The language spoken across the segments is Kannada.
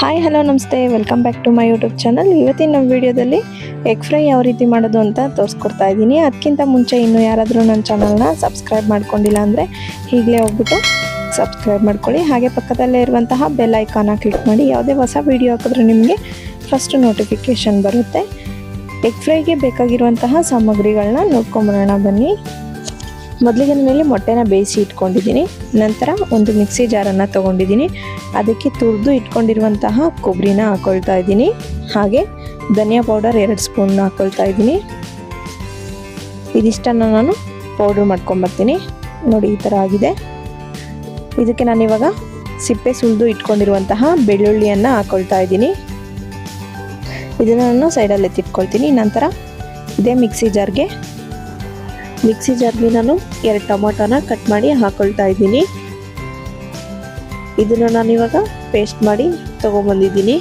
ಹಾಯ್ ಹಲೋ ನಮಸ್ತೆ. Welcome back to my YouTube channel ಇವತ್ತಿನ ನಮ್ಮ ವಿಡಿಯೋದಲ್ಲಿ ಎಗ್ ಫ್ರೈ ಯಾವ ರೀತಿ ಮಾಡೋದು ಅಂತ ತೋರಿಸ್ಕೊಡ್ತಾ ಇದ್ದೀನಿ. ಅದಕ್ಕಿಂತ ಮುಂಚೆ ಇನ್ನೂ ಯಾರಾದರೂ ನನ್ನ ಚಾನಲ್ನ ಸಬ್ಸ್ಕ್ರೈಬ್ ಮಾಡ್ಕೊಂಡಿಲ್ಲ ಅಂದರೆ ಈಗಲೇ ಹೋಗ್ಬಿಟ್ಟು ಸಬ್ಸ್ಕ್ರೈಬ್ ಮಾಡ್ಕೊಳ್ಳಿ. ಹಾಗೆ ಪಕ್ಕದಲ್ಲೇ ಇರುವಂತಹ ಬೆಲ್ ಐಕಾನ ಕ್ಲಿಕ್ ಮಾಡಿ. ಯಾವುದೇ ಹೊಸ ವೀಡಿಯೋ ಹಾಕಿದ್ರೆ ನಿಮಗೆ ಫಸ್ಟ್ ನೋಟಿಫಿಕೇಷನ್ ಬರುತ್ತೆ. ಎಗ್ ಫ್ರೈಗೆ ಬೇಕಾಗಿರುವಂತಹ ಸಾಮಗ್ರಿಗಳನ್ನ ನೋಡ್ಕೊಂಬರೋಣ ಬನ್ನಿ. ಮೊದಲಿಗೆ ನಾನಿಲ್ಲಿ ಮೊಟ್ಟೆನ ಬೇಯಿಸಿ ಇಟ್ಕೊಂಡಿದ್ದೀನಿ. ನಂತರ ಒಂದು ಮಿಕ್ಸಿ ಜಾರನ್ನು ತೊಗೊಂಡಿದ್ದೀನಿ. ಅದಕ್ಕೆ ತುರಿದು ಇಟ್ಕೊಂಡಿರುವಂತಹ ಕೊಬ್ಬರಿನ ಹಾಕ್ಕೊಳ್ತಾ ಇದ್ದೀನಿ. ಹಾಗೆ ಧನಿಯಾ ಪೌಡರ್ ಎರಡು ಸ್ಪೂನ್ ಹಾಕ್ಕೊಳ್ತಾ ಇದ್ದೀನಿ. ಇದಿಷ್ಟನ್ನು ನಾನು ಪೌಡ್ರ್ ಮಾಡ್ಕೊಂಬರ್ತೀನಿ ನೋಡಿ, ಈ ಥರ ಆಗಿದೆ. ಇದಕ್ಕೆ ನಾನಿವಾಗ ಸಿಪ್ಪೆ ಸುಲಿದು ಇಟ್ಕೊಂಡಿರುವಂತಹ ಬೆಳ್ಳುಳ್ಳಿಯನ್ನು ಹಾಕ್ಕೊಳ್ತಾ ಇದ್ದೀನಿ. ಇದನ್ನು ನಾನು ಸೈಡಲ್ಲಿ ಎತ್ತಿಟ್ಕೊಳ್ತೀನಿ. ನಂತರ ಇದೇ ಮಿಕ್ಸಿ ಜಾರ್ಗೆ ಮಿಕ್ಸಿ ಜಾರ್ಗೆ ನಾನು ಎರಡು ಟೊಮೊಟೊನ ಕಟ್ ಮಾಡಿ ಹಾಕೊಳ್ತಾ ಇದ್ದೀನಿ. ಇದನ್ನು ನಾನು ಇವಾಗ ಪೇಸ್ಟ್ ಮಾಡಿ ತೊಗೊಂಬಂದಿದ್ದೀನಿ.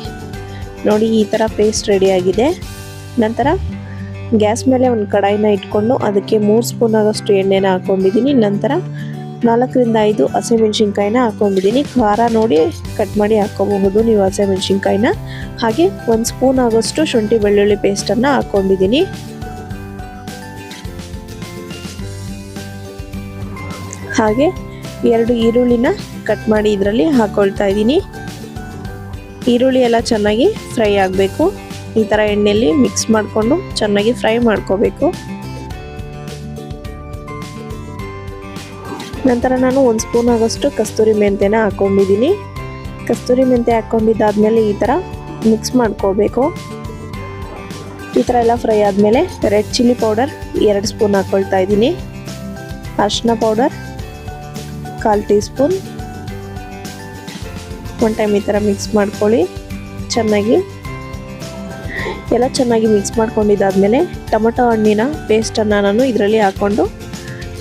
ನೋಡಿ, ಈ ಥರ ಪೇಸ್ಟ್ ರೆಡಿಯಾಗಿದೆ ನಂತರ ಗ್ಯಾಸ್ ಮೇಲೆ ಒಂದು ಕಡಾಯಿನ ಇಟ್ಕೊಂಡು ಅದಕ್ಕೆ ಮೂರು ಸ್ಪೂನ್ ಆಗೋಷ್ಟು ಎಣ್ಣೆನ ಹಾಕೊಂಡಿದ್ದೀನಿ. ನಂತರ ನಾಲ್ಕರಿಂದ ಐದು ಹಸಿಮೆಣ್ಸಿನ್ಕಾಯಿನ ಹಾಕ್ಕೊಂಡಿದ್ದೀನಿ ಖಾರ ನೋಡಿ ಕಟ್ ಮಾಡಿ ಹಾಕ್ಕೋಬಹುದು ನೀವು ಹಸಿಮೆಣ್ಸಿನ್ಕಾಯಿನ. ಹಾಗೆ ಒಂದು ಸ್ಪೂನ್ ಆಗೋಷ್ಟು ಶುಂಠಿ ಬೆಳ್ಳುಳ್ಳಿ ಪೇಸ್ಟನ್ನು ಹಾಕ್ಕೊಂಡಿದ್ದೀನಿ ಹಾಗೆ ಎರಡು ಈರುಳ್ಳಿನ ಕಟ್ ಮಾಡಿ ಇದರಲ್ಲಿ ಹಾಕೊಳ್ತಾ ಇದ್ದೀನಿ. ಈರುಳ್ಳಿ ಎಲ್ಲ ಚೆನ್ನಾಗಿ ಫ್ರೈ ಆಗಬೇಕು. ಈ ಥರ ಎಣ್ಣೆಯಲ್ಲಿ ಮಿಕ್ಸ್ ಮಾಡಿಕೊಂಡು ಚೆನ್ನಾಗಿ ಫ್ರೈ ಮಾಡ್ಕೋಬೇಕು. ನಂತರ ನಾನು ಒಂದು ಸ್ಪೂನ್ ಆಗೋಷ್ಟು ಕಸ್ತೂರಿ ಮೆಂತ್ಯನ ಹಾಕ್ಕೊಂಡಿದ್ದೀನಿ. ಕಸ್ತೂರಿ ಮೆಂತ್ಯ ಹಾಕ್ಕೊಂಡಿದ್ದಾದಮೇಲೆ ಈ ಥರ ಮಿಕ್ಸ್ ಮಾಡ್ಕೋಬೇಕು. ಈ ಥರ ಎಲ್ಲ ಫ್ರೈ ಆದಮೇಲೆ ರೆಡ್ ಚಿಲ್ಲಿ ಪೌಡರ್ ಎರಡು ಸ್ಪೂನ್ ಹಾಕ್ಕೊಳ್ತಾ ಇದ್ದೀನಿ. ಅರಿಶಿನ ಪೌಡರ್ ಕಾಲು ಟೀ ಸ್ಪೂನ್ ಒನ್ ಟೈಮ್ ಈ ಥರ ಮಿಕ್ಸ್ ಮಾಡ್ಕೊಳ್ಳಿ. ಚೆನ್ನಾಗಿ. ಎಲ್ಲ ಚೆನ್ನಾಗಿ ಮಿಕ್ಸ್ ಮಾಡ್ಕೊಂಡಿದ್ದಾದಮೇಲೆ ಟೊಮೊಟೊ ಹಣ್ಣಿನ ಪೇಸ್ಟನ್ನು ನಾನು ಇದರಲ್ಲಿ ಹಾಕ್ಕೊಂಡು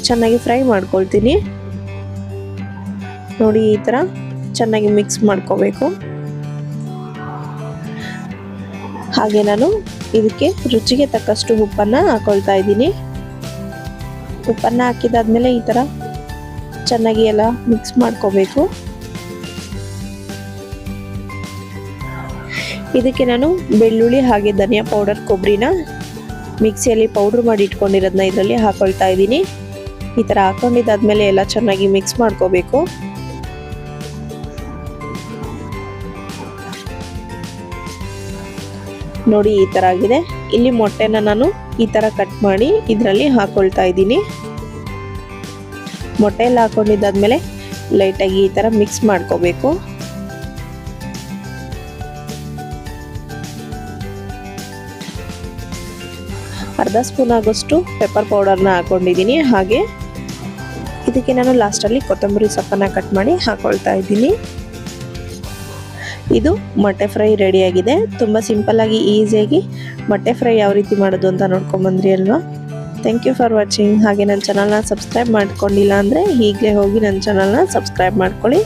ಚೆನ್ನಾಗಿ ಫ್ರೈ ಮಾಡ್ಕೊಳ್ತೀನಿ. ನೋಡಿ ಈ ಥರ ಚೆನ್ನಾಗಿ ಮಿಕ್ಸ್ ಮಾಡ್ಕೋಬೇಕು. ಹಾಗೆ ನಾನು ಇದಕ್ಕೆ ರುಚಿಗೆ ತಕ್ಕಷ್ಟು ಉಪ್ಪನ್ನು ಹಾಕೊಳ್ತಾ ಇದ್ದೀನಿ. ಉಪ್ಪನ್ನು ಹಾಕಿದಾದ್ಮೇಲೆ ಈ ಥರ ಚೆನ್ನಾಗಿ ಎಲ್ಲ ಮಿಕ್ಸ್ ಮಾಡ್ಕೋಬೇಕು. ಇದಕ್ಕೆ ನಾನು ಬೆಳ್ಳುಳ್ಳಿ ಹಾಗೆ ಧನಿಯಾ ಪೌಡರ್ ಕೊಬ್ಬರಿನ ಮಿಕ್ಸಿಯಲ್ಲಿ ಪೌಡ್ರ್ ಮಾಡಿ ಇಟ್ಕೊಂಡಿರೋದನ್ನ ಇದರಲ್ಲಿ ಹಾಕೊಳ್ತಾ ಇದ್ದೀನಿ. ಈ ಥರ ಹಾಕೊಂಡಿದ್ದಾದ್ಮೇಲೆ ಎಲ್ಲ ಚೆನ್ನಾಗಿ ಮಿಕ್ಸ್ ಮಾಡ್ಕೋಬೇಕು. ನೋಡಿ ಈ ಥರ ಆಗಿದೆ. ಇಲ್ಲಿ ಮೊಟ್ಟೆನ ನಾನು ಈ ಥರ ಕಟ್ ಮಾಡಿ ಇದರಲ್ಲಿ ಹಾಕೊಳ್ತಾ ಇದ್ದೀನಿ. ಮೊಟ್ಟೆ ಎಲ್ಲ ಹಾಕೊಂಡಿದ್ದಾದ್ಮೇಲೆ ಲೈಟಾಗಿ ಈ ಥರ ಮಿಕ್ಸ್ ಮಾಡ್ಕೋಬೇಕು. ಅರ್ಧ ಸ್ಪೂನ್ ಆಗೋಷ್ಟು ಪೆಪ್ಪರ್ ಪೌಡರ್ನ ಹಾಕೊಂಡಿದ್ದೀನಿ. ಹಾಗೆ ಇದಕ್ಕೆ ನಾನು ಲಾಸ್ಟಲ್ಲಿ ಕೊತ್ತಂಬರಿ ಸೊಪ್ಪನ್ನು ಕಟ್ ಮಾಡಿ ಹಾಕೊಳ್ತಾ ಇದ್ದೀನಿ. ಇದು ಮೊಟ್ಟೆ ಫ್ರೈ ರೆಡಿಯಾಗಿದೆ ತುಂಬ ಸಿಂಪಲ್ಲಾಗಿ ಈಸಿಯಾಗಿ ಮೊಟ್ಟೆ ಫ್ರೈ ಯಾವ ರೀತಿ ಮಾಡೋದು ಅಂತ ನೋಡ್ಕೊಂಬಂದ್ರಿ ಅಲ್ವಾ? ಥ್ಯಾಂಕ್ ಯು ಫಾರ್ ವಾಚಿಂಗ್ ಹಾಗೆ ನನ್ನ ಚಾನಲ್ನ ಸಬ್ಸ್ಕ್ರೈಬ್ ಮಾಡ್ಕೊಂಡಿಲ್ಲ ಅಂದರೆ ಈಗಲೇ ಹೋಗಿ ನನ್ನ ಚಾನಲ್ನ ಸಬ್ಸ್ಕ್ರೈಬ್ ಮಾಡ್ಕೊಳ್ಳಿ.